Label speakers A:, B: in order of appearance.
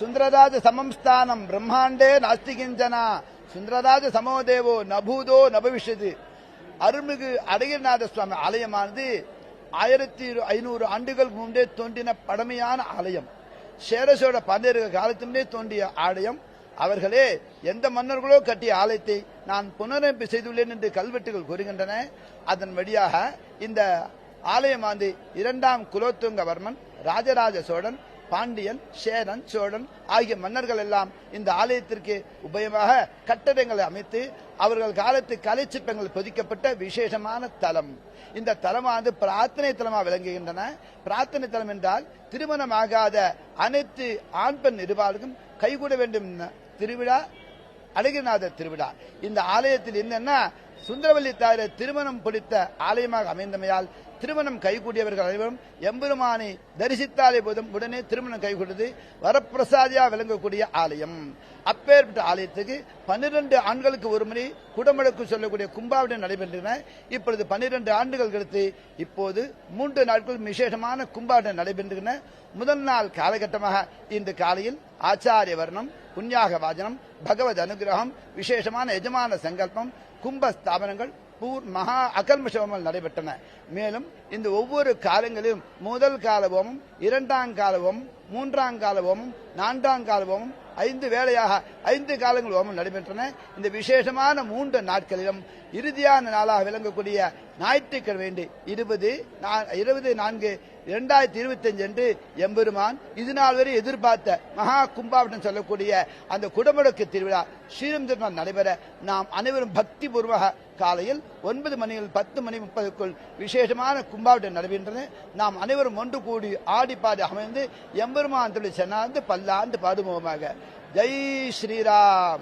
A: சுந்தரராஜ சமம் ஸ்தானம் பிரம்மாண்டே நாஸ்தி கிஞ்சனா. சுந்தரராஜ சமோதேவோ நபூதோ நபவிஷது அருள்மிகு அடையநாத சுவாமி ஆலயமானது ஆயிரத்தி ஐநூறு ஆண்டுகள் முன்பே தோன்றின பழமையான ஆலயம். சேரசோட பன்னீர் காலத்திலே தோன்றிய ஆலயம். அவர்களே எந்த மன்னர்களோ கட்டிய ஆலயத்தை நான் புனரமைப்பு செய்துள்ளேன் என்று கல்வெட்டுகள் கூறுகின்றன. அதன் வழியாக இந்த ஆலயமாந்து இரண்டாம் குலோத்துங்கவர்மன் ராஜராஜ சோழன் பாண்டியன் சேரன் சோழன் ஆகிய மன்னர்கள் எல்லாம் இந்த ஆலயத்திற்கு உபயமாக கட்டடங்களை அமைத்து அவர்கள் காலத்து கலைச்சிற்பங்கள் பொதிக்கப்பட்ட விசேஷமான தலம். இந்த தலமானது பிரார்த்தனை தலமாக விளங்குகின்றன. பிரார்த்தனை தலம் என்றால் திருமணமாகாத அனைத்து ஆண் பெண் இருபாலுக்கும் கைகூட வேண்டும். திருவிழா அழகிரிநாதர் திருவிழா. இந்த ஆலயத்தில் என்னன்னா சுந்தரவல்லி தாயரை திருமணம் பிடித்த ஆலயமாக அமைந்தமையால் திருமணம் கைகூடியவர்கள் அனைவரும் எம்பெருமானை தரிசித்தாலே போதும் உடனே திருமணம் கைகூடுது. வரப்பிரசாதியா விளங்கக்கூடிய ஆலயம். அப்பேற்பட்ட ஆலயத்துக்கு பன்னிரண்டு ஆண்களுக்கு ஒரு மணி குடமுழக்கு சொல்லக்கூடிய கும்பாவிட நடைபெறுகின்றன இப்பொழுது பன்னிரண்டு ஆண்டுகள் கழித்து இப்போது மூன்று நாட்கள் விசேஷமான கும்பாவிட நடைபெறுகின்றன முதல் நாள் காலகட்டமாக இன்று காலையில் ஆச்சாரிய வர்ணம் புண்ணியாக வாஜனம் பகவத் அனுகிரகம் விசேஷமான எஜமான சங்கல்பம் கும்ப ஸ்தாபனங்கள் பூர் மகா அகல்மசவங்கள் நடைபெற்றன. மேலும் இந்த ஒவ்வொரு காலங்களிலும் முதல் கால ஓமம் இரண்டாம் கால ஓமம் மூன்றாம் கால ஓமம் நான்காம் கால ஓமம் ஐந்து வேளையாக ஐந்து காலங்கள் ஹோமம் நடைபெற்றன. இந்த விசேஷமான மூன்று நாட்களிலும் இறுதியான நாளாக விளங்கக்கூடிய ஞாயிற்றுக்கிழமை இருபது இருபது நான்கு இரண்டாயிரத்தி இருபத்தி அஞ்சு அன்று எம்பெருமான் இது நாள் வரை எதிர்பார்த்த மகா கும்பாவட்டம் சொல்லக்கூடிய அந்த குடமுடக்கு திருவிழா ஸ்ரீரம் நடைபெற நாம் அனைவரும் பக்தி பூர்வக காலையில் ஒன்பது மணியில் பத்து மணி முப்பதுக்குள் விசேஷமான கும்பாவட்டம் நடைபெறுகின்றன நாம் அனைவரும் ஒன்று கூடி ஆடி பாடி அமைந்து எம்பெருமான் தொழில் சென்னார்ந்து பல்லாண்டு பாடுமுகமாக जय श्री राम।